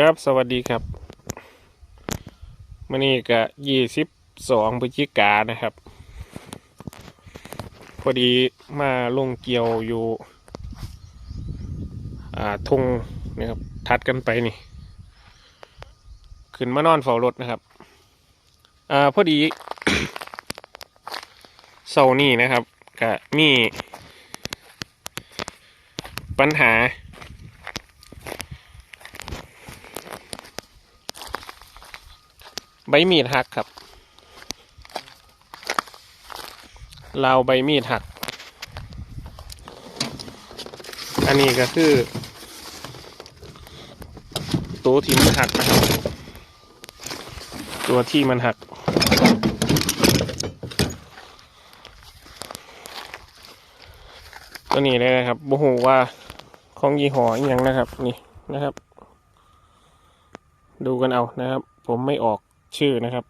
ครับ สวัสดีครับมื่อนี้ก็ยี่สิบสองพฤศจิกานะครับ พอดีมาลงเกี่ยวอยู่อ่าทงนะครับ ทัดกันไปนี่ ขึ้นมานอนเฝ้ารถนะครับ อ่า พอดีเสาร์นี้นะครับก็มีปัญหา บมีดหักครับลาวใบมีดหัก อันนี้ก็คือตัวที่มันหักนะครับ ตัวที่มันหัก ตัวนี้เลยนะครับโมโหว่าของยี่ห้ออย่างนะครับ นี่นะครับ ดูกันเอานะครับ ผมไม่ออก ชื่อนะครับ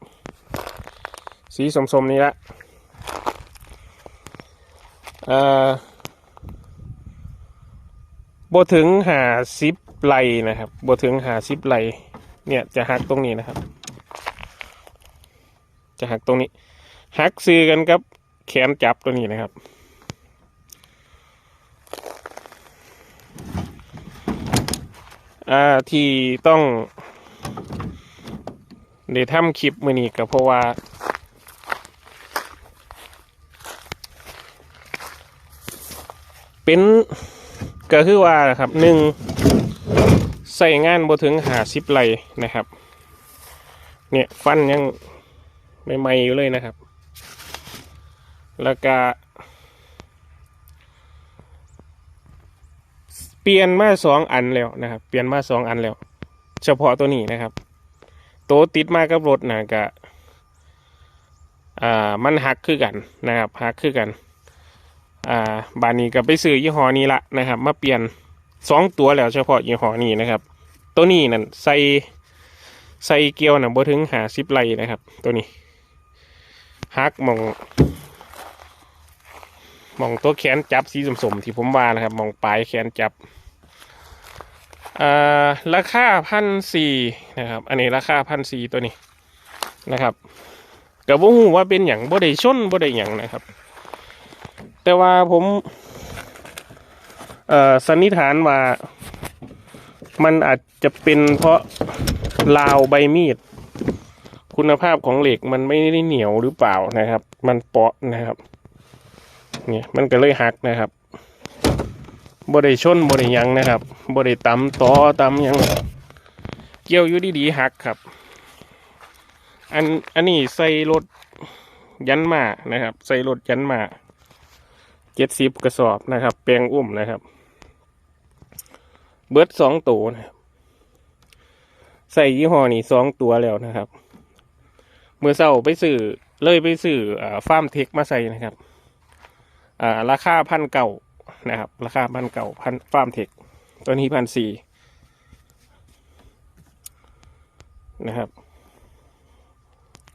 สีสมๆนี้ละบถึงหาซิปไลนะครับบถึงหาซิปไลเนี่ยจะหักตรงนี้นะครับ จะหักตรงนี้ หักซื้อกันกับ แขนจับตัวนี้นะครับ อ่าที่ต้อง ได้ทำคลิปมือนี้ก็เพราะว่า เป็นก็คือว่านะครับหนึ่งใส่งานบ่ถึงหาสิบไหลนะครับ เนี่ยฟันยังใหม่ๆอยู่เลยนะครับ แล้วก็เปลี่ยนมาสองอันแล้วนะครับ เปลี่ยนมาสองอันแล้ว เฉพาะตัวนี้นะครับ โตวติดมากับรถนะก็อ่ามันหักคือกันนะครับหักคือกันอ่าบานนี้ก็ไปซื้อยี่ห้อนี้ละนะครับ มาเปลี่ยนสองตัวแล้วเฉพาะยี่ห้อนี้นะครับ ตัวนี้นั่นใส่ใส่เกลียวนะบ่ถึงหาสิบไลนะครับ ตัวนี้หักมองมองตัวแขนจับสีสมๆที่ผมว่านะครับมองปลายแขนจับ ราคาพันสี่นะครับ อันนี้ราคาพันสี่ตัวนี้นะครับกับว่าหูว่าเป็นอย่างบ่ได้ชนบ่ได้อย่างนะครับ แต่ว่าผมสันนิษฐานว่ามันอาจจะเป็นเพราะราวใบมีด คุณภาพของเหล็กมันไม่ได้เหนียวหรือเปล่านะครับ มันเปาะนะครับ เนี่ยมันก็เลยหักนะครับ บริชนบริยังนะครับบริตำต่อตำหยังเกี่ยวอยู่ดีๆหักครับ อันอันนี้ใส่รถยันมานะครับ ใส่รถยันมาเจ็ดสิบกระสอบนะครับ แปลงอุ้มนะครับ เบิร์ดสองตัวนะครับใส่ยี่ห้อนี้สองตัวแล้วนะครับเมื่อเช้าไปซื้อเลยไปซื้ออ่าฟาร์มเทคมาใส่นะครับ อ่าราคาพันเก่า นะครับ ราคาพันเก่าพันฟาร์มเทคตัวนี้พันสี่นะครับ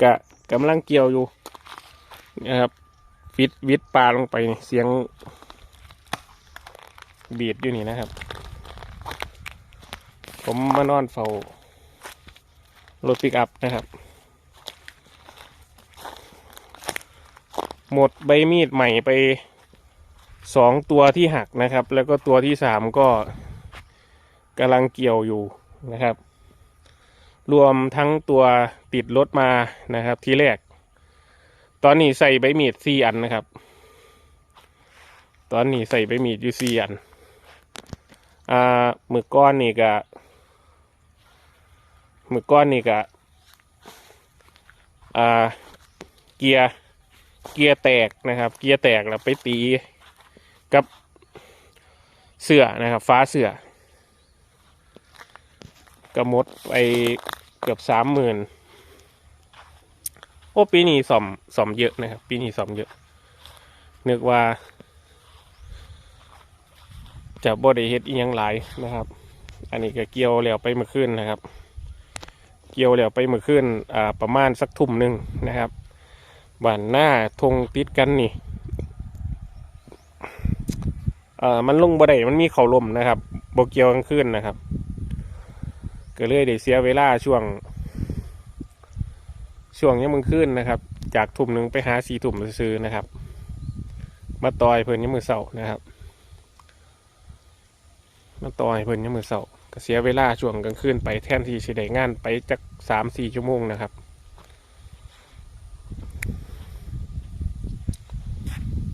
กะกำลังเกี่ยวอยู่นะครับฟิตวิดปลาลงไปเสียงบีดอยู่นี่นะครับ ผมมานอนเฝ้ารถปิกอัพนะครับ หมดใบมีดใหม่ไป สองตัวที่หักนะครับ แล้วก็ตัวที่สามก็กำลังเกี่ยวอยู่นะครับ รวมทั้งตัวติดรถมานะครับ ทีแรก ตอนนี้ใส่ใบมีดสี่อันนะครับ ตอนนี้ใส่ใบมีดอยู่สี่อันอ่าหมึกก้อนนี่กะหมึกก้อนนี่กะอ่าเกียร์เกียร์แตกนะครับ เกียร์แตกแล้วไปตี กับเสือนะครับ ฟ้าเสือกระมดไปเกือบสามหมื่นโอ้ปีนี้สอมสอมเยอะนะครับ ปีนี้สอมเยอะนึกว่า จะบ่ได้เฮ็ดอีหยังหลายนะครับ อันนี้ก็เกี่ยวแล้วไปเมื่อคืนนะครับ เกี่ยวแล้วไปเมื่อคืนอ่าประมาณสักทุ่มหนึ่งนะครับบ้านหน้าทงติดกันนี่ เอ่อมันลงบ่ได้มันมีเขาลมนะครับโบเกียวกลางคืนนะครับ ก็เลยได้เสียเวลาช่วง ช่วงยังมึงขึ้นนะครับ จากทุ่มหนึ่งไปหาสี่ทุ่มซื้อนะครับ มาต่อยเพิ่นยังมือเสานะครับมาต่อยเพิ่นยังมือเสาก็เสียเวลาช่วงกลางคืนไปแทนที่สิได้งานไปจากสามสี่ชั่วโมงนะครับ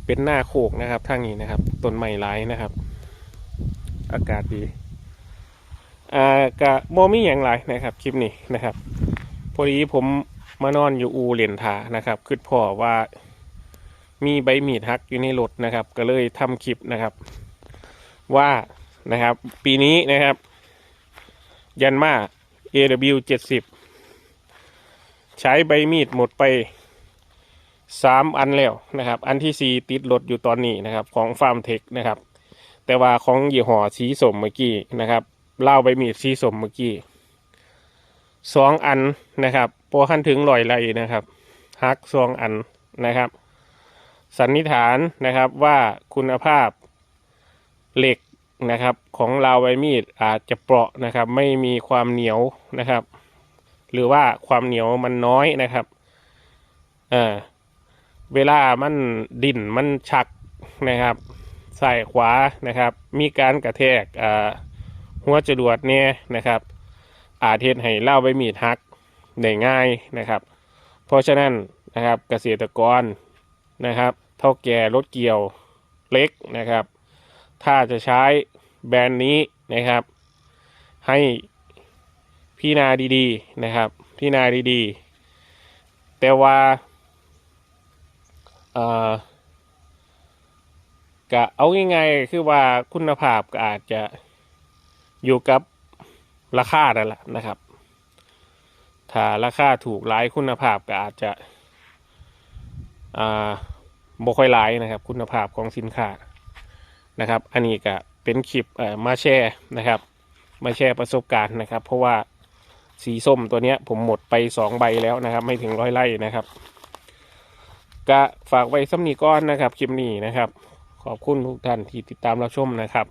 เป็นหน้าโคกนะครับทางนี้นะครับต้นไม้หลายนะครับ อากาศดีอ่ากะโมมี่อย่างไรนะครับ คลิปนี้นะครับ พอดีผมมานอนอยู่อูเหรียญทานะครับคือพ่อว่ามีใบมีดฮักอยู่ในรถนะครับ ก็เลยทำคลิปนะครับ ว่านะครับ ปีนี้นะครับ ยันมา AW 70 ใช้ใบมีดหมดไป สามอันแล้วนะครับ อันที่สี่ติดรถอยู่ตอนนี้นะครับของฟาร์มเทคนะครับ แต่ว่าของยี่ห้อสีสมเมื่อกี้นะครับเล่าใบมีดสีสมเมื่อกี้สองอันนะครับพอขั้นถึงลอยไหลนะครับฮักสองอันนะครับ สันนิษฐานนะครับว่าคุณภาพเหล็กนะครับของราวใบมีดอาจจะเปราะนะครับ ไม่มีความเหนียวนะครับ หรือว่าความเหนียวมันน้อยนะครับอ่า เวลามันดิ่นมันชักนะครับใส่ขวานะครับ มีการกระแทกหัวจรวดเนี่ยนะครับ อาจเทศให้เล่าใบมีดหักได้ง่ายนะครับ เพราะฉะนั้นนะครับเกษตรกรนะครับ เท่าแก่รถเกี่ยวเล็กนะครับ ถ้าจะใช้แบรนด์นี้นะครับ ให้พี่นาดีๆนะครับพี่นาดีๆ แต่ว่า กะเอาง่ายๆคือว่าคุณภาพก็อาจจะอยู่กับราคานั่นแหละนะครับ ถ้าราคาถูกหลายคุณภาพก็อาจจะบ่ค่อยหลายนะครับ คุณภาพของสินค้านะครับ อันนี้ก็เป็นคลิปมาแชร์นะครับ มาแชร์ประสบการณ์นะครับ เพราะว่าสีส้มตัวเนี้ยผมหมดไปสองใบแล้วนะครับ ไม่ถึงร้อยไร่นะครับ ก็ฝากไว้สำนีก้อนนะครับคลิปนี้นะครับ ขอบคุณทุกท่านที่ติดตามรับชมนะครับ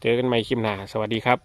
เจอกันใหม่คลิปหน้า สวัสดีครับ